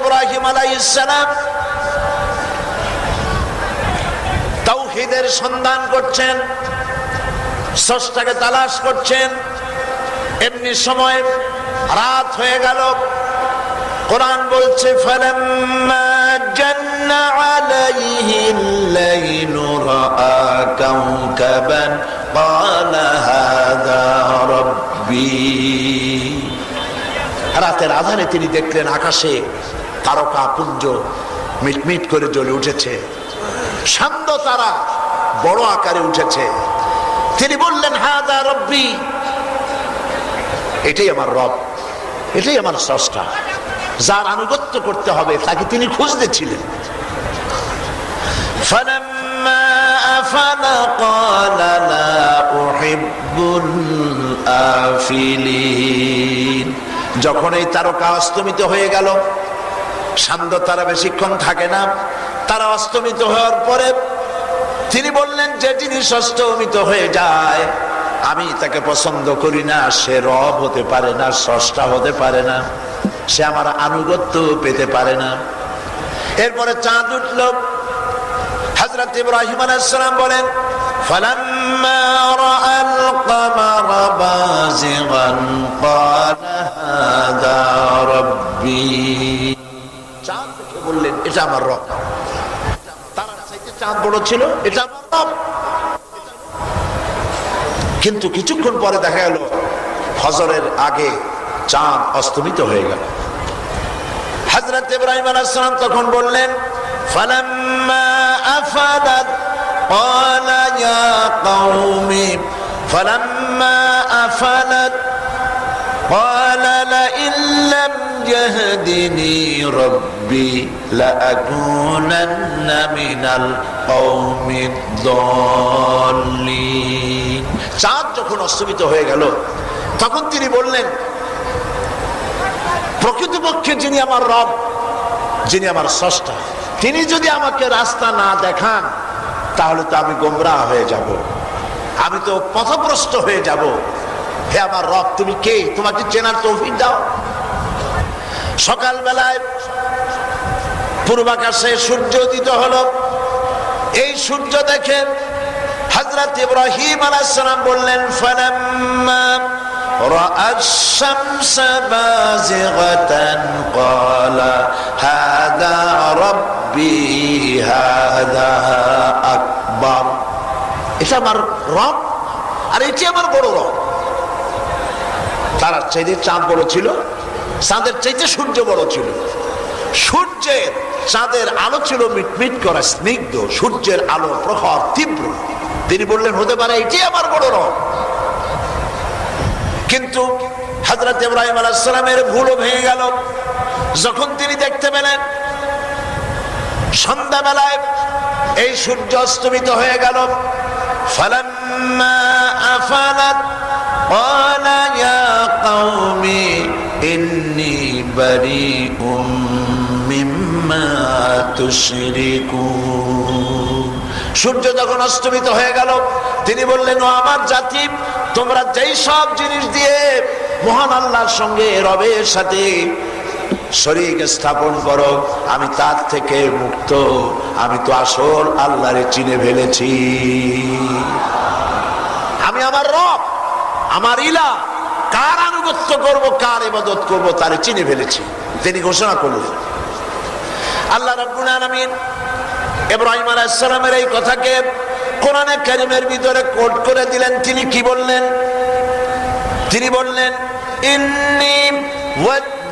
ইব্রাহিম আলাই ইসালাম তৌহিদের সন্ধান করছেন, স্রষ্টাকে তালাশ করছেন। এমনি সময় রাত হয়ে গেল। কোরআন বলছে রাতের আধারে তিনি দেখলেন আকাশে তারকা পুঞ্জ মিটমিট করে জ্বলে উঠেছে। শান্ত তারা বড় আকারে উঠেছে। তিনি বললেন হাজার রব্বি। এটাই আমার রব এটাই আমার স্রষ্টা। যার আনুগত্য করতে হবে তাকে তিনি খুঁজতেছিলেন যখন এই তারকা অস্তমিত হয়ে গেল সান্ধ্য তারা বেশিক্ষণ থাকে না। তারা অস্তমিত হওয়ার পরে তিনি বললেন, যে জিনিস অষ্টমিত হয়ে যায়, আমি তাকে পছন্দ করি না, সে রব হতে পারে না, স্রষ্টা হতে পারে না, সে আমার আনুগত্য পেতে পারে না। এরপরে চাঁদ উঠল। হজরত ইব্রাহিম আলাইসালাম বলেন, ফলাম্মা এটা আমার রব তারা চাইতে চাঁদ বড় ছিল এটা আমার রব কিন্তু কিছুক্ষণ পরে দেখা গেল ফজরের আগে চাঁদ অস্তমিত হয়ে গেল হজরত ইব্রাহিম আলাইসালাম তখন বললেন ফালাম্মা আফাদাত قال يا قوم فلما أفلت قال لئن لم يهدني ربي لأكونن من القوم الضالين চাঁদ যখন অস্তমিত হয়ে গেল তখন তিনি বললেন প্রকৃতপক্ষে যিনি আমার রব যিনি আমার স্রষ্টা তিনি যদি আমাকে রাস্তা না দেখান তাহলে তো আমি গোমরা হয়ে যাব আমি তো পথভ্রষ্ট হয়ে যাব হে আমার রব তুমি কে তোমাকে চেনার তৌফিক দাও সকালবেলায় পূর্বাকাশে সূর্য উদিত হলো এই সূর্য দেখে হজরত ইব্রাহিম আলাইসালাম বললেন ফালাম্মা رأى الشمس بازغة قال هذا ربي هذا أكبر এটা আমার রব আর এটি আমার বড় রব তারার চাইতে চাঁদ বড় ছিল চাঁদের চাইতে সূর্য বড় ছিল সূর্যের চাঁদের আলো ছিল মিটমিট করা স্নিগ্ধ, সূর্যের আলো প্রখর তীব্র। তিনি বললেন, হতে পারে এটি আমার বড় রং কিন্তু হাজরত ইব্রাহিম আলাহামের ভুলও ভেঙে গেল। যখন তিনি দেখতে পেলেন, সন্ধ্যাবেলায় এই সূর্য অস্তমিত হয়ে গেল। ইন্নি উম সূর্য যখন অস্তমিত হয়ে গেল, তিনি বললেন, ও আমার জাতি, তোমরা যেই সব জিনিস দিয়ে মহান আল্লাহর সঙ্গে রবের সাথে শরীর স্থাপন করো, আমি তার থেকে মুক্ত, আমি তো আসল আল্লাহরে চিনে ফেলেছি। আমি আমার রব, আমার ইলা, কার আনুগত্য করব, কার ইবাদত করব, তারে চিনে ফেলেছি। তিনি ঘোষণা করলেন আল্লাহ রাব্বুল আলামিন ইব্রাহিম আলাইহিস সালামের এই কথাকে কোরআনে কারিমের ভিতরে কোট করে দিলেন তিনি কি বললেন তিনি বললেন ইন্নি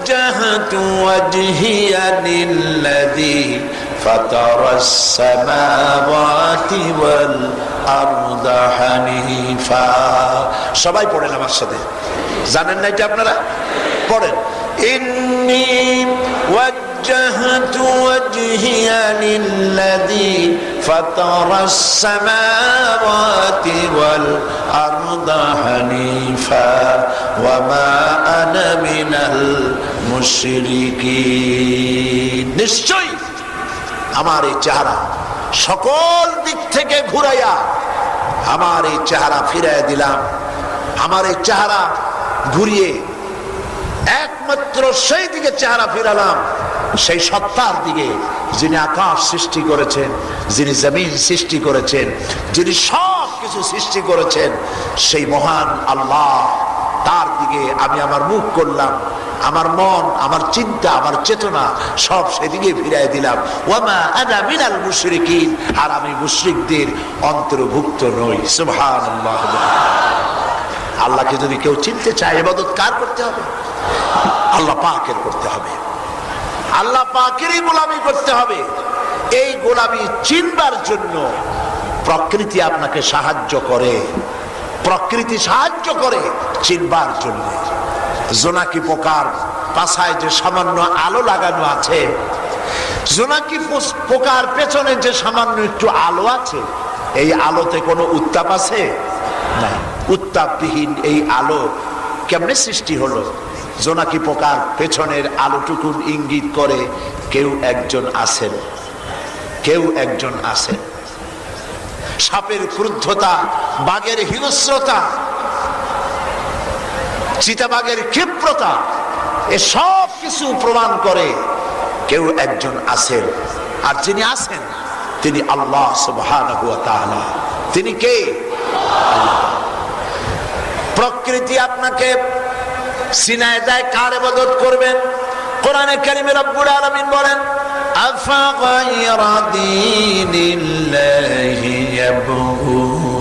وجهت وجهي للذي فطر السماوات والأرض حنيفا সবাই পড়েন আমার সাথে জানেন না এটা আপনারা পড়েন ইন্নি وجهت وجهي للذي فطر السماوات والأرض حنيفا وما أنا من المشركين নিশ্চয়ই আমার এই চেহারা সকল দিক থেকে ঘুরাইয়া আমার এই চেহারা ফিরাইয়া দিলাম আমার এই চেহারা ঘুরিয়ে একমাত্র একমাত্র সেই দিকে চেহারা ফিরালাম সেই সত্তার দিকে যিনি আকাশ সৃষ্টি করেছেন, যিনি জমিন সৃষ্টি করেছেন, যিনি সব কিছু সৃষ্টি করেছেন, সেই মহান আল্লাহ। তার দিকে আমি আমার মুখ করলাম, আমার মন, আমার চিন্তা, আমার চেতনা সব সেদিকে ফিরাই দিলাম। ওয়ামা মিনাল মুশরিকিন, আর আমি মুশরিকদের অন্তর্ভুক্ত নই। সুবহানাল্লাহ। আল্লাহকে যদি কেউ চিনতে চায়, এবাদত কার করতে হবে? আল্লাহ পাকের করতে হবে। আল্লাহ পাকেরই গোলামি করতে হবে। এই গোলামি চিনবার জন্য প্রকৃতি আপনাকে সাহায্য করে। প্রকৃতি সাহায্য করে চিনবার জন্য। জোনাকি পোকার পাশায় যে সামান্য আলো লাগানো আছে, জোনাকি পোকার পেছনে যে সামান্য একটু আলো আছে, এই আলোতে কোনো উত্তাপ আছে? নাই। উত্তাপবিহীন এই আলো কেমনে সৃষ্টি হলো? জোনাকি পোকার পেছনের আলোটুকুন ইঙ্গিত করে কেউ একজন আছেন। কেউ একজন আছেন। সাপের ক্রুদ্ধতা, বাঘের হিংস্রতা, চিতাবাঘের ক্ষিপ্রতা, এ সব কিছু প্রমাণ করে কেউ একজন আছেন। আর যিনি আছেন, তিনি আল্লাহ তাআলা। তিনি কে? প্রকৃতি আপনাকে সিনায় যায় কার ইবাদত করবেন কোরআনে কারিমে রব্বুল আলামিন বলেন আফাগাইরা দীনিল্লাহি ইয়াবগুন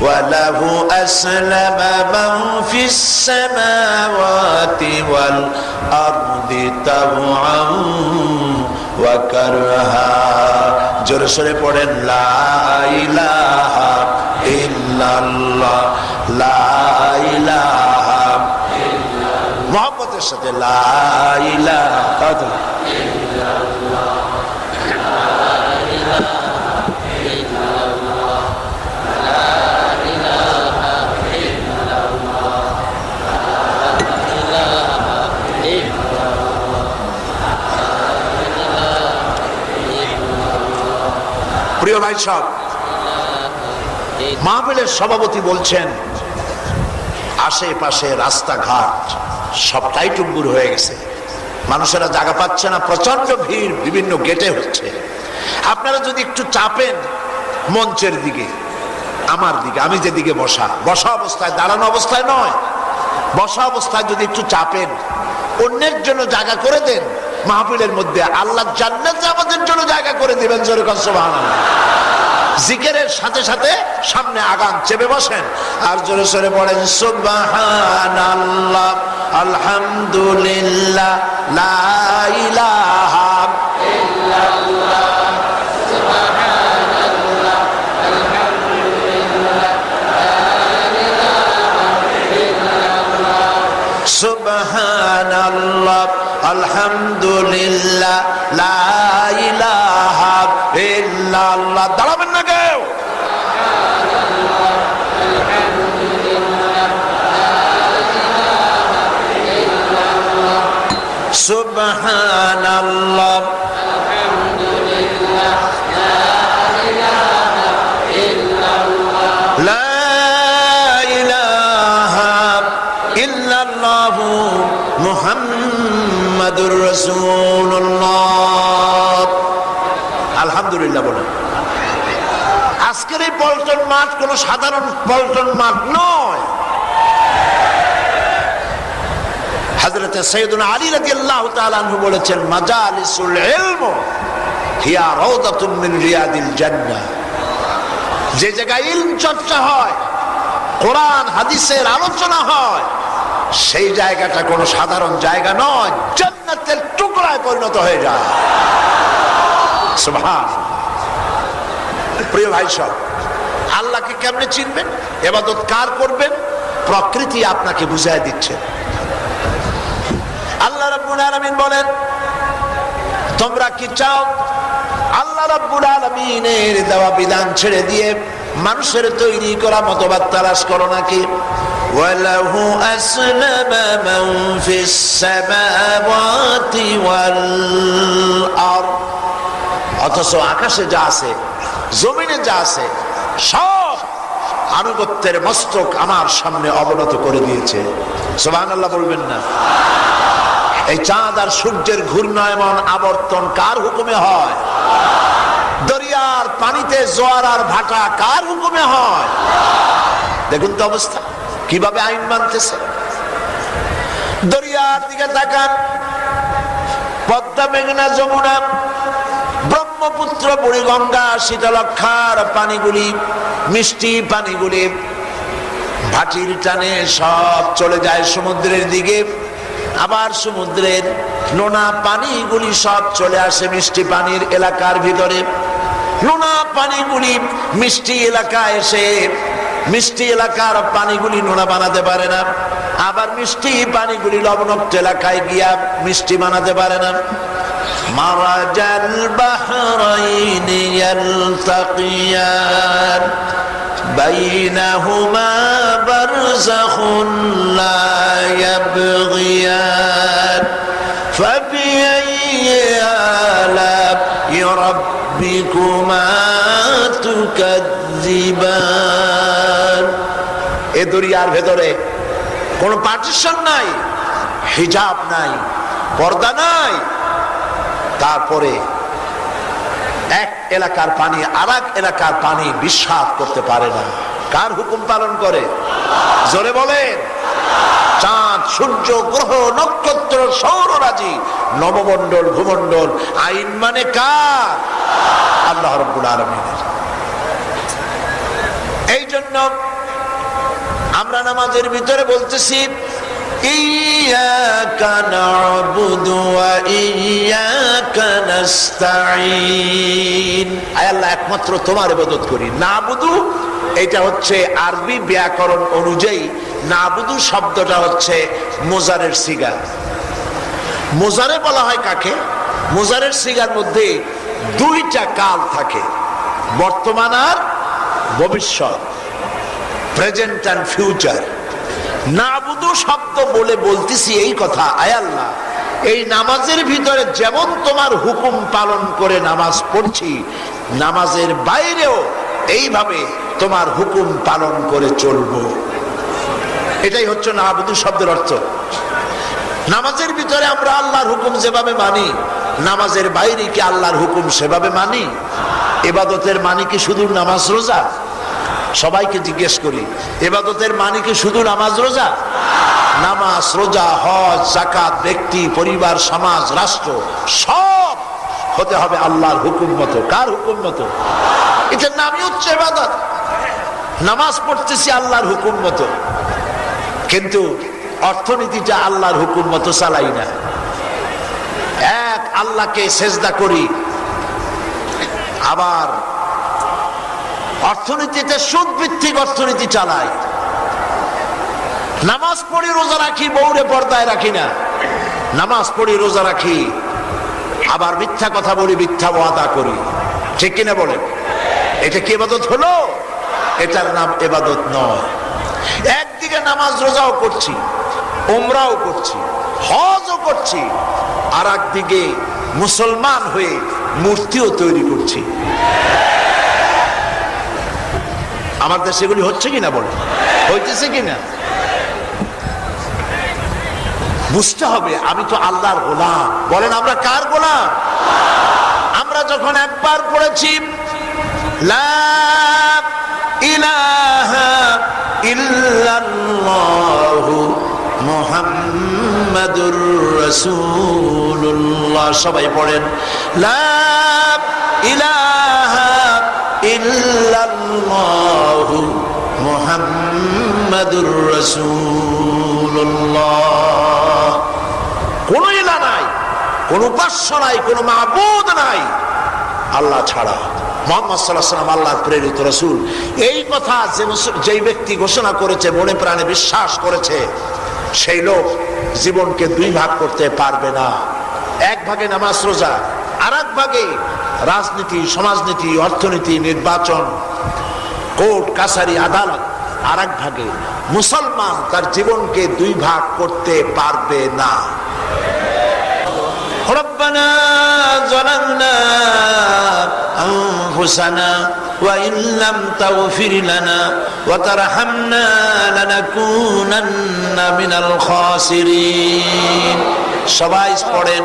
وله أسلم من في السماوات والأرض طوعا وكرها জোরে সরে পড়েন লা ইলাহা ইল্লাল্লাহ লা ইলাহা সাথে ইলাহা প্রিয় ভাই সব মাহফিলের সভাপতি বলছেন আশেপাশে রাস্তাঘাট। সবটাই টুম্বুর হয়ে গেছে। মানুষেরা জায়গা পাচ্ছে না প্রচণ্ড ভিড়, বিভিন্ন গেটে হচ্ছে। আপনারা যদি একটু চাপেন মঞ্চের দিকে, আমার দিকে, আমি যেদিকে বসা বসা অবস্থায়, দাঁড়ানো অবস্থায় নয়। বসা অবস্থায় যদি একটু চাপেন, অন্যের জন্য জায়গা করে দেন, মাহফিলের মধ্যে আল্লাহ জান্নাত আমাদের জন্য জায়গা করে দিবেন, জোরে কনসবাহ জিকেরের সাথে সাথে সামনে আগান চেপে বসেন। আর জোরে সরে পড়েন, সুবহানাল্লাহ, আলহামদুলিল্লাহ, লা ইলাহা সুবহানাল্লাহ, আলহামদুলিল্লাহ সুবহানাল্লাহ। আলহামদুলিল্লাহ আজকের এই পল্টন মাঠ কোন সাধারণ পল্টন মাঠ নয়। হযরতে সৈয়দুনা আলী রাদিয়াল্লাহু তাআলা আনহু বলেছেন, মাজালিসুল ইলম হিয়া যে জায়গায় ইলম চর্চা হয়, কোরআন, হাদিসের আলোচনা হয়, সেই জায়গাটা কোনো সাধারণ জায়গা নয়, জান্নাতের টুকরায় পরিণত হয়ে যায়। প্রিয় ভাই সব, আল্লাহকে কেমনে চিনবেন? এবাদত কার করবেন? প্রকৃতি আপনাকে বুঝায় দিচ্ছে। আল্লাহ রাব্বুল আলামিন বলেন তোমরা কি চাও আল্লাহ রাব্বুল আলামিনের দেওয়া বিধান ছেড়ে দিয়ে মানুষের তৈরি করা মতবাদ তালাশ করো নাকি وله أسلم من في السماوات والأرض অথচ আকাশে যা আছে জমিনে যা আছে সব আনুগত্যের মস্তক আমার সামনে অবনত করে দিয়েছে সোহান আল্লাহ বলবেন না এই চাঁদ আর সূর্যের ঘূর্ণায়মান আবর্তন কার হুকুমে হয়? দরিয়ার পানিতে জোয়ার আর ভাটা কার হুকুমে হয়? দেখুন তো অবস্থা, কীভাবে আইন মানতেছে? দরিয়ার দিকে তাকান, পদ্মা, মেঘনা, যমুনা, ব্রহ্মপুত্র, বুড়িগঙ্গা, শীতলক্ষার পানিগুলি, মিষ্টি পানিগুলি, ভাটির টানে সব চলে যায় সমুদ্রের দিকে। আবার সমুদ্রের নোনা পানিগুলি সব চলে আসে মিষ্টি পানির এলাকার ভিতরে। নোনা পানিগুলি মিষ্টি এলাকা এসে মিষ্টি এলাকার পানিগুলি নোনা বানাতে পারে না। আবার মিষ্টি পানিগুলি লবণক্ত এলাকায় গিয়া মিষ্টি বানাতে পারে না। মারাজাল বাহরাইন ইয়ালতাকিয়ান। بينهما برزخ لا يبغيان فبأي آلاء ربكما تكذبان এ দরিয়ার ভেতরে কোনো পার্টিশন নাই হিজাব নাই পর্দা নাই তারপরে এক এলাকার পানি আর এলাকার পানি বিশ্বাস করতে পারে না। কার হুকুম পালন করে? জোরে বলেন। চাঁদ, সূর্য, গ্রহ, নক্ষত্র সৌররাজি নবমণ্ডল, ভূমণ্ডল, আইন মানে কার? আল্লাহ রব্বুল আলমিনের। এই জন্য আমরা নামাজের ভিতরে বলতেছি إياك نعبد وإياك نستعين আয় আল্লাহ একমাত্র তোমার ইবাদত করি নাবুদু এটা হচ্ছে আরবি ব্যাকরণ অনুযায়ী নাবুদু শব্দটা হচ্ছে মোজারের সিগা মোজারে বলা হয় কাকে মোজারের সিগার মধ্যে দুইটা কাল থাকে বর্তমান আর ভবিষ্যৎ প্রেজেন্ট অ্যান্ড ফিউচার নাবুদু শব্দ বলে বলতেছি এই কথা আয়াল্লাহ এই নামাজের ভিতরে যেমন তোমার হুকুম পালন করে নামাজ পড়ছি, নামাজের বাইরেও এইভাবে তোমার হুকুম পালন করে চলবো। এটাই হচ্ছে নাবুদু শব্দের অর্থ। নামাজের ভিতরে আমরা আল্লাহর হুকুম যেভাবে মানি, নামাজের বাইরে কি আল্লাহর হুকুম সেভাবে মানি? এবাদতের মানি কি শুধু নামাজ রোজা? সবাইকে জিজ্ঞেস করি, এবাদতের মানে কি শুধু নামাজ রোজা? নামাজ, রোজা, হজ জাকাত ব্যক্তি, পরিবার, সমাজ, রাষ্ট্র, সব হতে হবে আল্লাহর হুকুম মতো। কার হুকুম মতো? এটার নামই হচ্ছে এবাদত। নামাজ পড়তেছি আল্লাহর হুকুম মতো। কিন্তু অর্থনীতিটা আল্লাহর হুকুম মতো চালাই না। এক, আল্লাহকে সেজদা করি। আবার অর্থনীতিতে সুদ ভিত্তিক অর্থনীতি চালাই নামাজ পড়ি, রোজা রাখি বৌরে পর্দায় রাখি না। নামাজ পড়ি, রোজা রাখি, আবার মিথ্যা কথা বলি, মিথ্যা ওয়াদা করি। ঠিক কিনা বলেন? এটা কি এবাদত হলো? এটার নাম এবাদত নয়। একদিকে নামাজ রোজাও করছি ওমরাও করছি, হজও করছি আর একদিকে মুসলমান হয়ে মূর্তিও তৈরি করছি। আমার দেশে এগুলি হচ্ছে কিনা বলে? হইতেছে কিনা? বুঝতে হবে, আমি তো আল্লাহর গোলাম। বলেন, আমরা কার গোলাম? আমরা যখন একবার পড়েছি সবাই পড়েন, লা ইলাহা ইল্লাল্লাহু মুহাম্মাদুর রাসূলুল্লাহ। কোন ইলা নাই, কোন উপাস্য নাই, কোন মাবুদ নাই। আল্লাহ ছাড়া। মোহাম্মদ সাল্লাম আল্লাহর প্রেরিত রসুল। এই কথা যে যেই ব্যক্তি ঘোষণা করেছে, মনে প্রাণে বিশ্বাস করেছে, সেই লোক জীবনকে দুই ভাগ করতে পারবে না। এক ভাগে নামাজ রোজা আর এক ভাগে রাজনীতি সমাজনীতি অর্থনীতি নির্বাচন কোর্ট কাছারি আদালত আর এক ভাগে মুসলমান তার জীবনকে দুই ভাগ করতে পারবে না ربنا ظلمنا أنفسنا وإن لم تغفر لنا وترحمنا لنكونن من الخاسرين সবাই পড়েন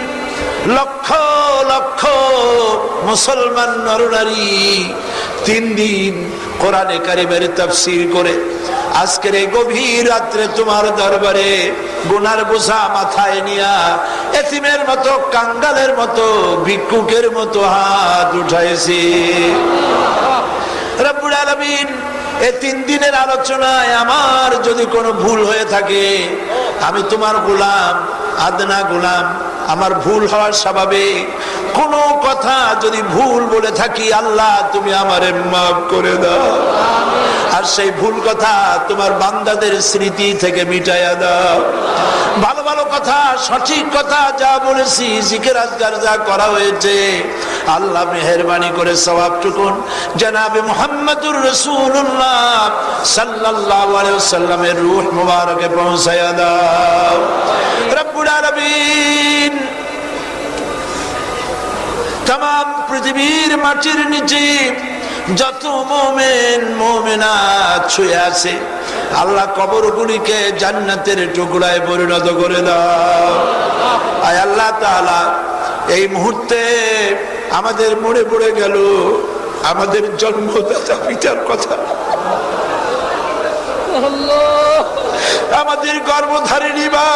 লক্ষ লক্ষ মুসলমান নরনারী তিন দিন কোরআনে কারিমের তফসির করে, আজকের এই গভীর রাত্রে তোমার দরবারে গুনার বোঝা মাথায় নিয়া এতিমের মতো, কাঙ্গালের মতো, ভিক্ষুকের মতো হাত উঠাইছি। রব্বুল তিন দিনের আলোচনায় আমার যদি কোনো ভুল হয়ে থাকে, আমি তোমার গোলাম, আদনা গোলাম আমার ভুল হওয়ার স্বাভাবিক। কোনো কথা যদি ভুল বলে থাকি, আল্লাহ তুমি আমারে মাফ করে দাও। আর সেই ভুল কথা তোমার বান্দাদের স্মৃতি থেকে মিটাইয়া দাও। ভালো ভালো কথা, সঠিক কথা যা বলেছি, জিকের আজগার যা করা হয়েছে, আল্লাহ মেহরবানি করে সবাবটুকুন জনাবে মোহাম্মদুর রসুল্লাহ সাল্লাল্লাহু আলাইহি ওয়াসাল্লামের রূহ মুবারকে পৌঁছায়া দাও। রব্বুল আলামিন তাম পৃথিবীর মাটির নিচে যত মোমেন মোমেনা ছুঁয়ে আছে আল্লাহ কবরগুলিকে জান্নাতের টুকরায় পরিণত করে দাও। আয় আল্লাহ তাআলা এই মুহূর্তে আমাদের মনে পড়ে গেল আমাদের জন্মদাতা পিতার কথা। আমাদের গর্ভধারিণী বা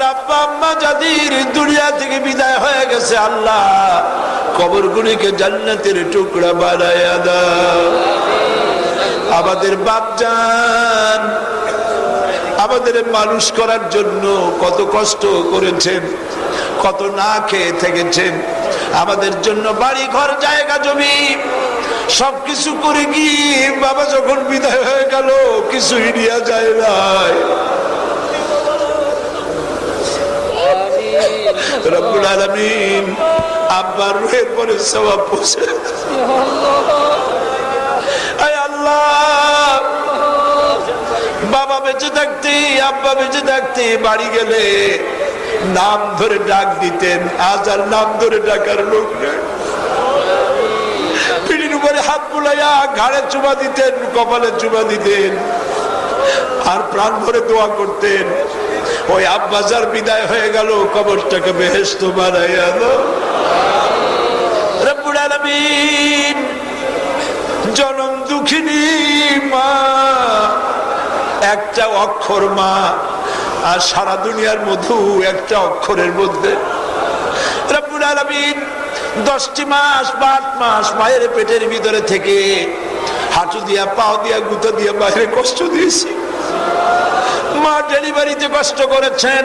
আমাদের আব্বা আম্মা যাদের দুনিয়া থেকে বিদায় হয়ে গেছে, আল্লাহ। কবরগুলিকে জান্নাতের টুকরা বানায়া দাও। আমাদের বাপজান, আমাদের মানুষ করার জন্য কত কষ্ট করেছেন, কত না খেয়ে থেকেছেন। আমাদের জন্য বাড়ি, ঘর, জায়গা, জমি, সবকিছু করে গিয়ে বাবা যখন বিদায় হয়ে গেল, কিছুই নিয়ে যায় নাই। রব্বুল আলামিন আব্বার রুহের পরে সওয়াব পৌঁছে আল্লাহ। বাবা বেঁচে থাকতে আব্বা বেঁচে থাকতে বাড়ি গেলে নাম ধরে ডাক দিতেন আজ আর নাম ধরে ডাকার লোক নেই। পিঠির উপরে হাত বুলাইয়া ঘাড়ে চুমা দিতেন কপালে চুমা দিতেন আর প্রাণ ভরে দোয়া করতেন। ওই আব্বাজার বিদায় হয়ে গেল, কবরটাকে বেহেস্ত বানাইয়া দাও জনম দুঃখিনী মা, একটা অক্ষর মা, আর সারা দুনিয়ার মধু একটা অক্ষরের মধ্যে। দশটি মাস বা মাস মায়ের পেটের ভিতরে থেকে হাঁটু দিয়া পাও দিয়া, গুঁতো দিয়া বাইরে কষ্ট দিয়েছি। মা ডেলিভারিতে কষ্ট করেছেন।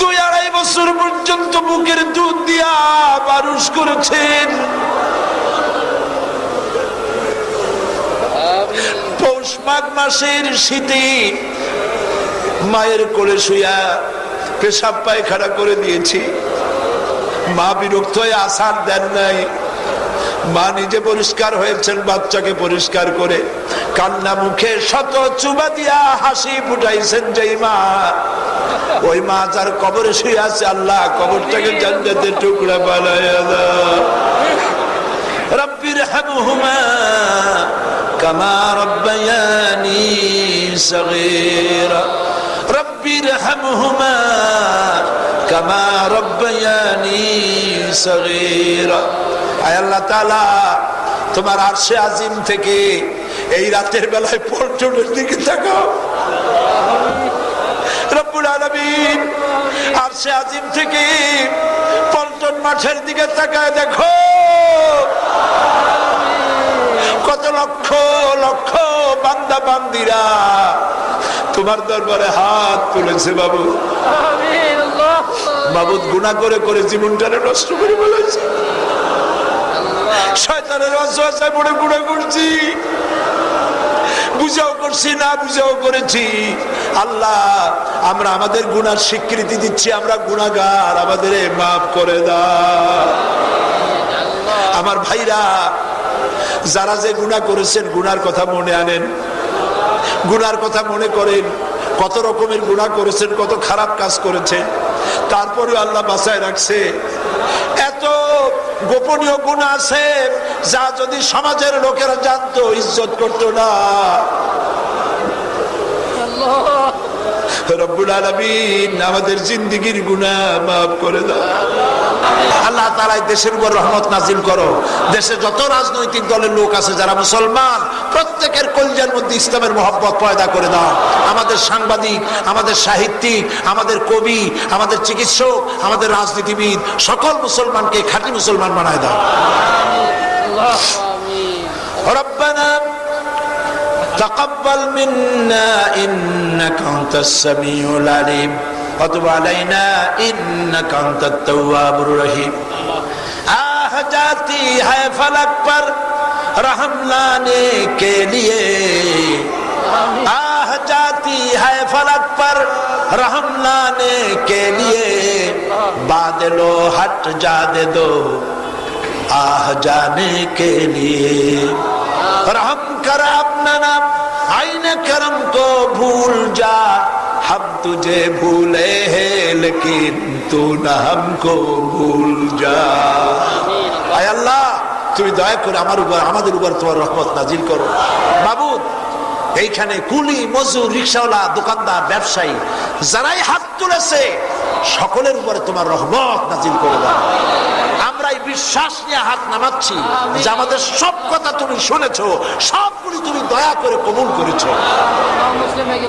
দুই আড়াই বছর পর্যন্ত বুকের দুধ দিয়া বারুষ করেছেন। পৌষ মাঘ মাসের শীতে মায়ের কোলে শুয়া পেশাব পায়খানা করে দিয়েছি। মা বিরক্ত হয়ে আসার দেন নাই। মা নিজে পরিষ্কার হয়েছেন বাচ্চাকে পরিষ্কার করে। কান্না মুখে শত চুবা দিয়া হাসি ফুটাইছেন যেই মা। ওই মা যার কবরে শুয়ে আছে, আল্লাহ কবরটাকে জান্নাতের টুকরা বানায়া রব্বির হামহুমা কামা রব্বায়ানি সগীরা। রব্বির হামহুমা কামা রব্বায়ানি সগীরা। আয় আল্লাহ তাআলা। তোমার আরশে আজিম থেকে এই রাতের বেলায় পল্টনের দিকে রব্বুল আলামিন আরশে আজিম থেকে পল্টন মাঠের দিকে তাকায় দেখো। কত লক্ষ লক্ষ বান্দা বান্দিরা তোমার দরবারে হাত তুলেছে বাবু। বাবুদ গুণা করে করে জীবনটারে নষ্ট করে বলেছে শয়তানের অসহায় পড়ে গুণা করছি। বুঝাও করছি, না বুঝাও করেছি। আল্লাহ, আমরা আমাদের গুনার স্বীকৃতি দিচ্ছি, আমরা গুনাগার আমাদের মাফ করে দাও। আমার ভাইরা, যারা যে গুণা করেছেন গুনার কথা মনে আনেন। গুনার কথা মনে করেন, কত রকমের গুণা করেছেন, কত খারাপ কাজ করেছেন। তারপরে আল্লাহ বাসায় রাখছে। এত গোপনীয় গুণ আছে যা যদি সমাজের লোকেরা জানতো ইজ্জত করতো না। রব্বুল আলমিন আমাদের জিন্দিগির গুণা মাফ করে দাও। আল্লাহ তালাই দেশের উপর রহমত নাজিল করো দেশে যত রাজনৈতিক দলের লোক আছে যারা মুসলমান প্রত্যেকের কলজার মধ্যে ইসলামের মহব্বত পয়দা করে দাও আমাদের সাংবাদিক আমাদের সাহিত্যিক আমাদের কবি আমাদের চিকিৎসক আমাদের রাজনীতিবিদ সকল মুসলমানকে খাঁটি মুসলমান বানায় দাও ربنا تقبل منا انك انت السميع العليم ফাতুব আলাইনা ইন্নাকা আনতাত তাওয়াবুর রহিম আহ জাতি হায় ফলক পর रहम लाने के लिए आह जाती है फलक पर रहम लाने के लिए बादलो हट जा दे दो आह जाने के लिए रहम कर अपना नाम आईने करम को भूल जा हम तुझे भूले हैं लेकिन तू न हमको भूल जा আয় আল্লাহ তুমি দয়া করে আমার উপর আমাদের উপর তোমার রহমত নাজিল করো বাবুদ এইখানে কুলি মজুর রিক্সাওয়ালা দোকানদার ব্যবসায়ী যারাই হাত তুলেছে সকলের উপরে তোমার রহমত নাজিল করে দাও। আমরা এই বিশ্বাস নিয়ে হাত নামাচ্ছি যে আমাদের সব কথা তুমি শুনেছ সবগুলি তুমি দয়া করে কবুল করেছ। মুসলিমকে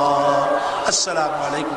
আসসালামু আলাইকুম।